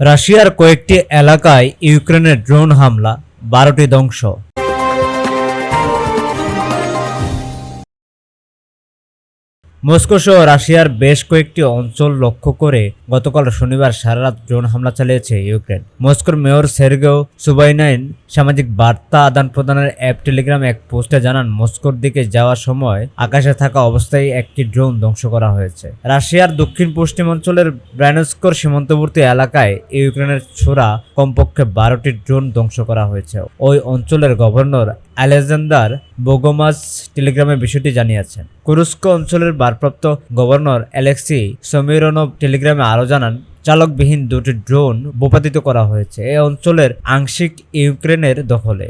রাশিয়ার কয়েকটি এলাকায় ইউক্রেনের ড্রোন হামলা বারোটি ধ্বংস। মস্কো সহ রাশিয়ার বেশ কয়েকটি অঞ্চল লক্ষ্য করে গতকাল শনিবার সারারাত ড্রোন হামলা চালিয়েছে ইউক্রেন। মস্কোর মেয়র সের্গেও সুবাইনাইন সামাজিক বার্তা আদান প্রদানের অ্যাপ টেলিগ্রাম এক পোস্টে জানান, মস্কোর দিকে যাওয়ার সময় আকাশে থাকা অবস্থায় একটি ড্রোন ধ্বংস করা হয়েছে। রাশিয়ার দক্ষিণ পশ্চিম অঞ্চলের ব্রায়নস্কর সীমান্তবর্তী এলাকায় ইউক্রেনের ছোড়া কমপক্ষে বারোটি ড্রোন ধ্বংস করা হয়েছে। ওই অঞ্চলের গভর্নর আলেকজান্ডার বোগোমাস টেলিগ্রামে বিষয়টি জানিয়েছেন। কুরুস্ক অঞ্চলের ভারপ্রাপ্ত গভর্নর অ্যালেক্সি সমিরনভ টেলিগ্রামে আরও জানান, চালকবিহীন দুটি ড্রোন ভূপাতিত করা হয়েছে। এ অঞ্চলের আংশিক ইউক্রেনের দখলে।